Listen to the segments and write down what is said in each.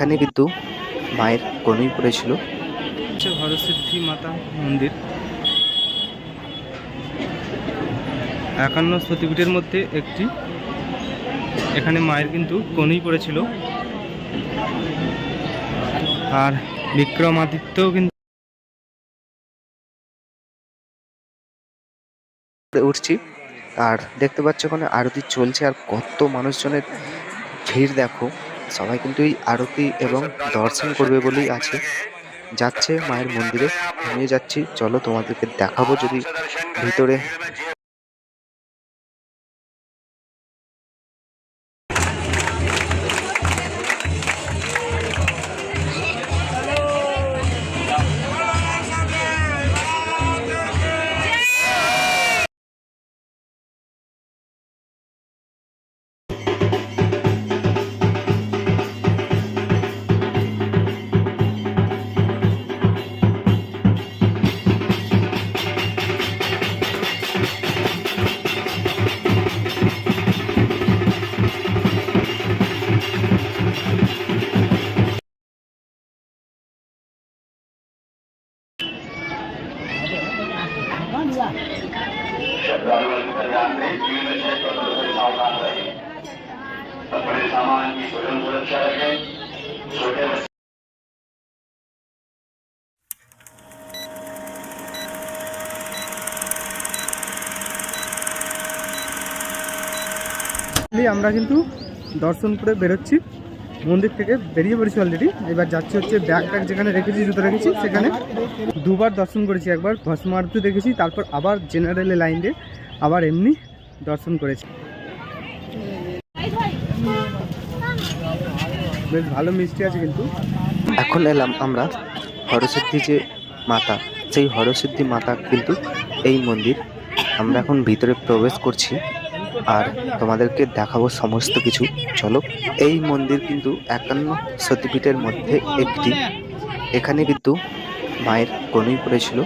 এখানে কিন্তু মায়ের কনুই পড়েছিল। হরসিদ্ধি মাতা মন্দির। একান্ন সতীপীঠের মধ্যে একটি। এখানে মায়ের কিন্তু কনুই পড়েছিল। আর বিক্রমাদিত্যও কিন্তু উঠছি। আর দেখতে পাচ্ছ ওখানে আরতি চলছে আর কত মানুষজনের ভিড় দেখো। সবাই কিন্তু এই আরতি এবং দর্শন করবে বলেই আছে। যাচ্ছে মায়ের মন্দিরে নিয়ে যাচ্ছি। চলো তোমাদেরকে দেখাবো যদি ভিতরে अपने सामान की स्वयं सुरक्षा रखें छोटे बच्चे Finally আমরা কিন্তু দর্শন করে বেরোচ্ছি মন্দির থেকে বেরিয়ে পড়েছি অলরেডি এবার যাচ্ছি হচ্ছে ব্যাগ ট্যাগ যেখানে রেখেছি জুতো রেখেছি সেখানে দুবার দর্শন করেছি একবার ভস্ম আরতি দেখেছি তারপর আবার জেনারেলে লাইন দিয়ে আবার এমনি দর্শন করেছি বেশ ভালো মিষ্টি আছে কিন্তু। এখন এলাম আমরা হরসিদ্ধি যে মাতা সেই হরসিদ্ধি মাতা কিন্তু এই মন্দির। আমরা এখন ভিতরে প্রবেশ করছি আর তোমাদেরকে দেখাবো সমস্ত কিছু। চলো এই মন্দির কিন্তু একান্ন সতীপীঠের মধ্যে একটি। এখানে কিন্তু মায়ের কনুই পড়েছিল।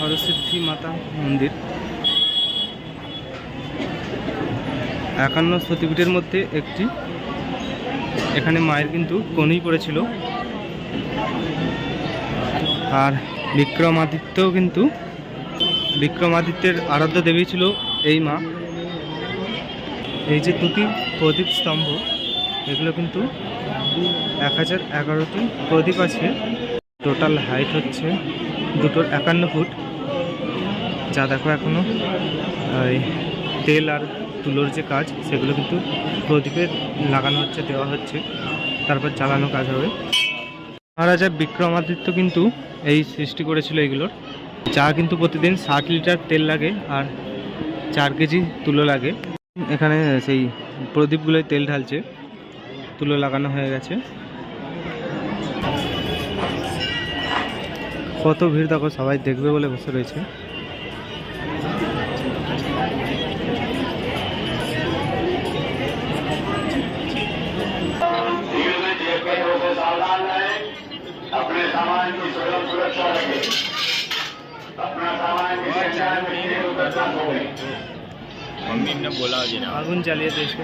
হরসিদ্ধি মাতা মন্দির। একান্ন সতীপীঠের মধ্যে একটি। এখানে মায়ের কিন্তু কনুই পড়েছিল। আর বিক্রমাদিত্যও কিন্তু বিক্রমাদিত্যের আরাধ্য দেবী ছিল এই মা। এই যে দুটি প্রদীপ স্তম্ভ, এগুলো কিন্তু এক হাজার এগারোটি প্রদীপ আছে। টোটাল হাইট হচ্ছে দুটোর একান্ন ফুট। যা দেখো এখনও, এই তেল আর তুলোর যে কাজ, সেগুলো কিন্তু প্রদীপে লাগানো হচ্ছে, দেওয়া হচ্ছে। তারপর চালানো কাজ হবে। মহারাজা বিক্রমাদিত্য কিন্তু এই সৃষ্টি করেছিল এগুলোর। যা কিন্তু প্রতিদিন ষাট লিটার তেল লাগে আর চার কেজি তুলো লাগে। এখানে সেই প্রদীপগুলোয় তেল ঢালছে। তুলো লাগানো হয়ে গেছে। কত ভিড় দেখো, সবাই দেখবে বলে বসে রয়েছে। मम्मी ने बोला जी ना আগুন জ্বালিয়ে দিয়েছে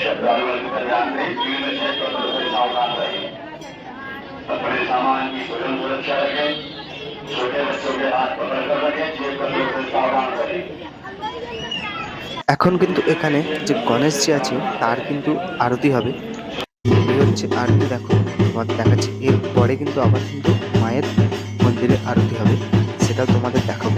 श्रद्धालुओं की कल्याण में भीड़ में से थोड़े सावधान रहें अपने सामान की स्वयं सुरक्षा रखें छोटे बच्चों के हाथ पकड़ कर रखें जेब कतरों से सावधान रहें এখন কিন্তু এখানে যে গণেশজি আছে তার কিন্তু আরতি হবে এই হচ্ছে আরতি দেখো, তোমাদের দেখাচ্ছি। এরপরে কিন্তু আবার কিন্তু মায়ের মন্দিরে আরতি হবে, সেটাও তোমাদের দেখাবো।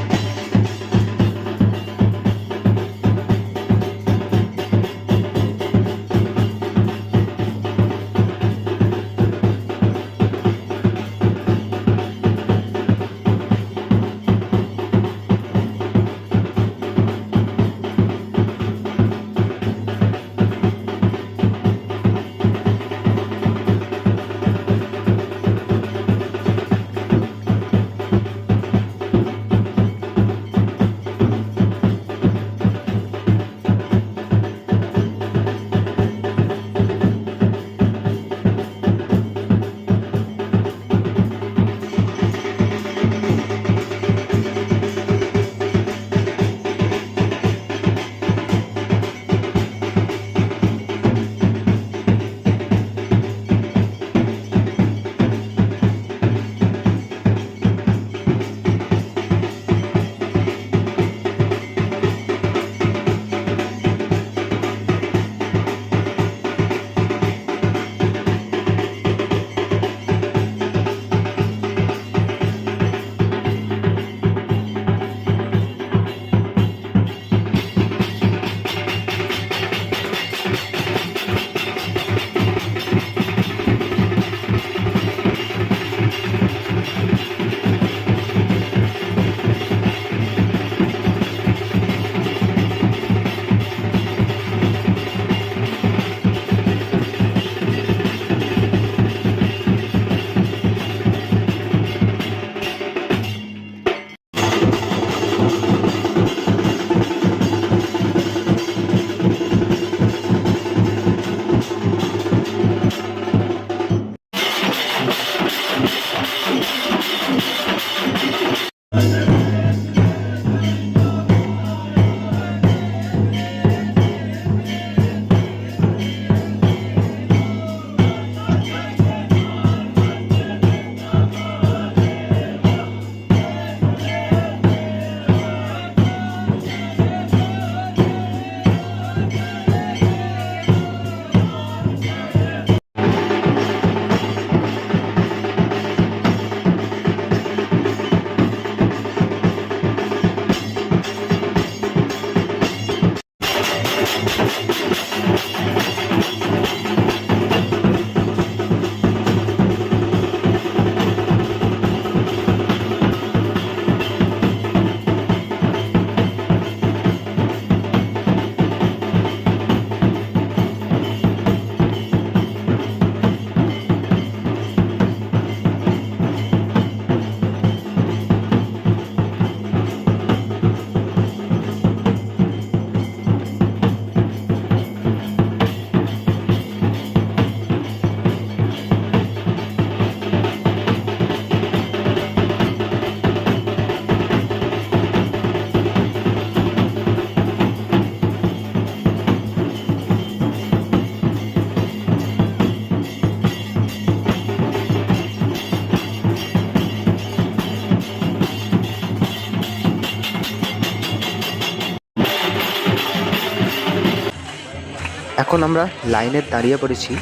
এখন আমরা লাইনে দাঁড়িয়ে পড়েছি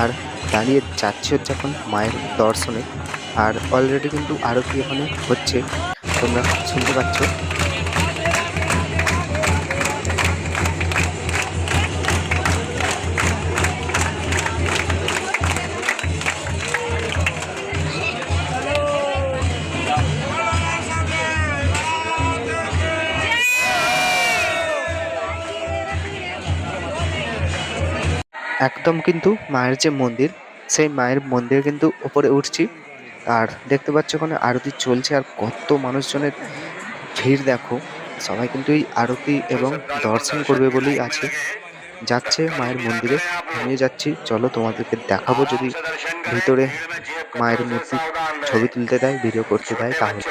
আর দাঁড়িয়ে যাচ্ছি হচ্ছে এখন মায়ের দর্শনে। আর অলরেডি কিন্তু আরতি এখানে হচ্ছে। তোমরা শুনতে পাচ্ছ। একদম কিন্তু মায়ের যে মন্দির, সেই মায়ের মন্দির কিন্তু উপরে উঠছি। আর দেখতে পাচ্ছ ওখানে আরতি চলছে আর কত মানুষজনের ভিড় দেখো। সবাই কিন্তু এই আরতি এবং দর্শন করবে বলেই আছে। যাচ্ছে মায়ের মন্দিরে আমিও যাচ্ছি। চলো তোমাদেরকে দেখাবো যদি ভিতরে মায়ের মূর্তি ছবি তুলতে দেয় ভিডিও করতে দেয়, তাহলে।